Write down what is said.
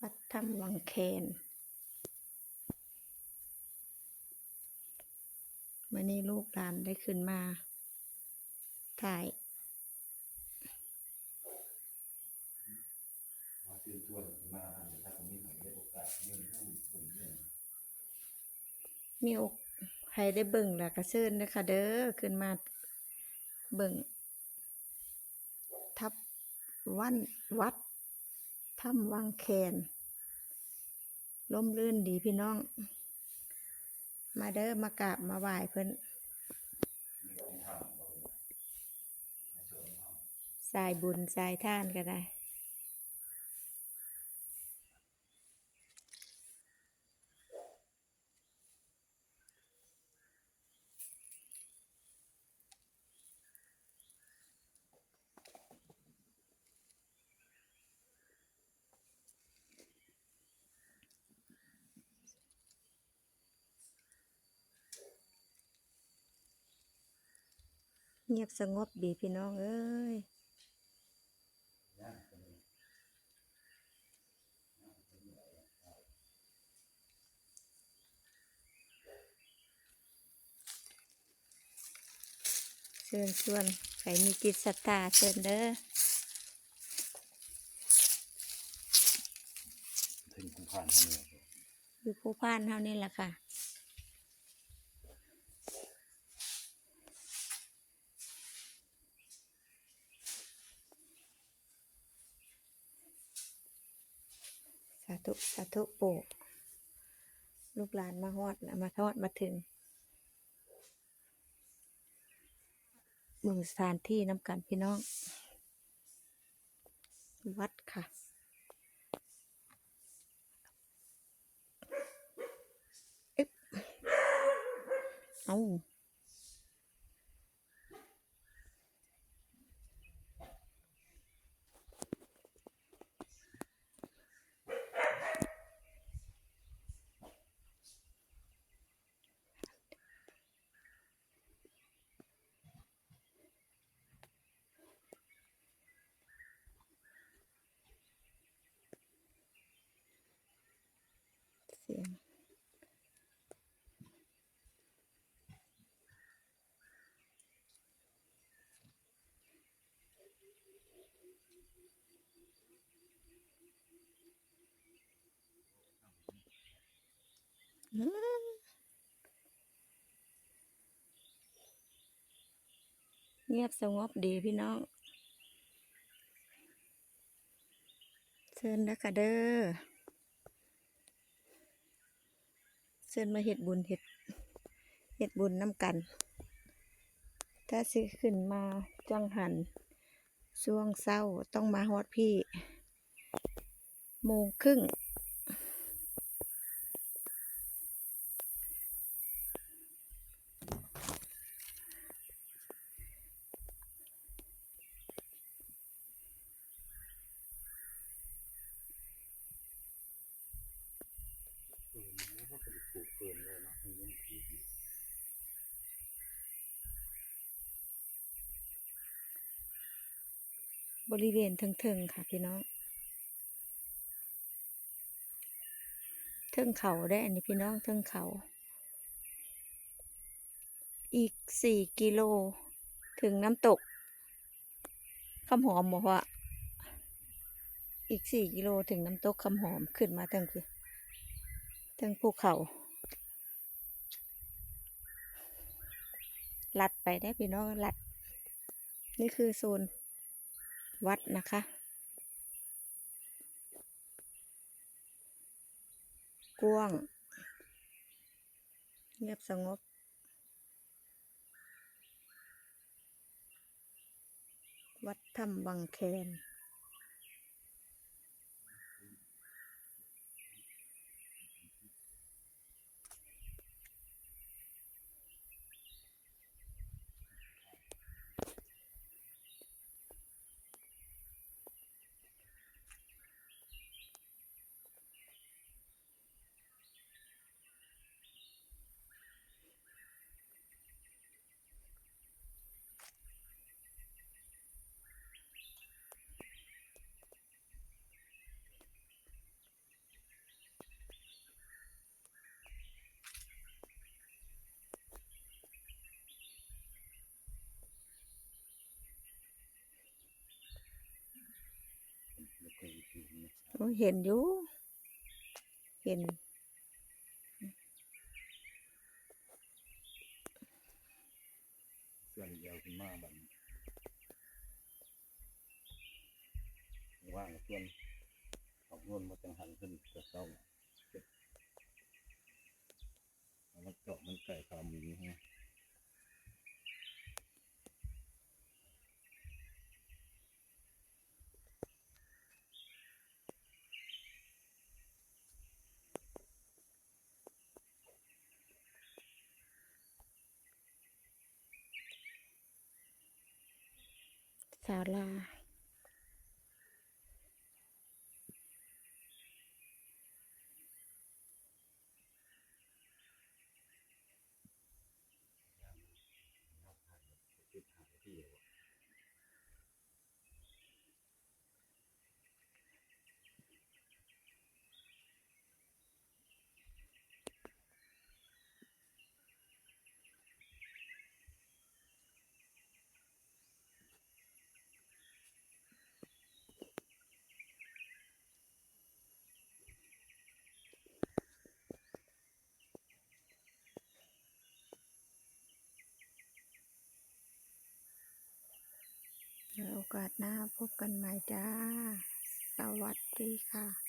วัดถ้ำวังเคนมื่อนี้ลูกหลานได้ขึ้นมา ถ่ายมาเชิญชวนมาอันนี้ถ้าผมมีหอยได้โอก ให้ได้เบิ่งแล้วก็เชิญนะคะเด้อขึ้นมาเบิ่งทับวันวัดถ้ำวังแคนล่มลื่นดีพี่น้อง มาเด้อมากราบมาไหว้เพิ่นมีอนใส่วนของสายบุญสายท่านก็ได้ เงียบสงบดีพี่น้องเอ้ยย่างเป็นเชิญชวนใครมีจิตศรัทธาเชิญเด้อถึงคุณผ่านท่านเนี่ยอยู่ผู้พานเท่านี้แหละค่ะาธุ สาธุปู่ลูกหลานมาฮอดนะมาทอดมาถึงเมืองสถานที่น้ำกันพี่น้อง วัดค่ะ เอา เสียงเงียบสงบดีพี่น้อง เชิญนะคะเด้อ เชิญมาเห็ดบุญเห็ดเห็ดบุญน้ำกัน ถ้าซื้อขึ้นมาจังหันช่วงเศร้าต้องมาฮอดพี่ โมงครึ่ง เออแล้วก็เปลูกเฟินเลยเนาะให้มันผีอยู่บริเวณเทิงๆค่ะพี่น้องเทิงเขาได้อันนี้พี่น้องเทิงเขา อีกสี่กิโลถึงน้ำตกคำหอมบอกว่า อีกสี่กิโลถึงน้ำตกคำหอมขึ้นมาทั้งคือทั้งภูเขา ลัดไปได้พี่น้องลัด นี่คือโซนวัดนะคะกว้างเงียบสงบ วัดถ้ำวังแคน เห็นอยู่ เห็น ส่วนเดียวขึ้นมาบันว่างส่วนออกนวลมาจังหันขึ้นกระเซ้าเอามันเจาะมันไก่ขาหมูฮะ ศาลา ติดหาที่อยู่ เดี๋ยวโอ กาสหน้าพบกันใหม่จ้า สวัสดีค่ะ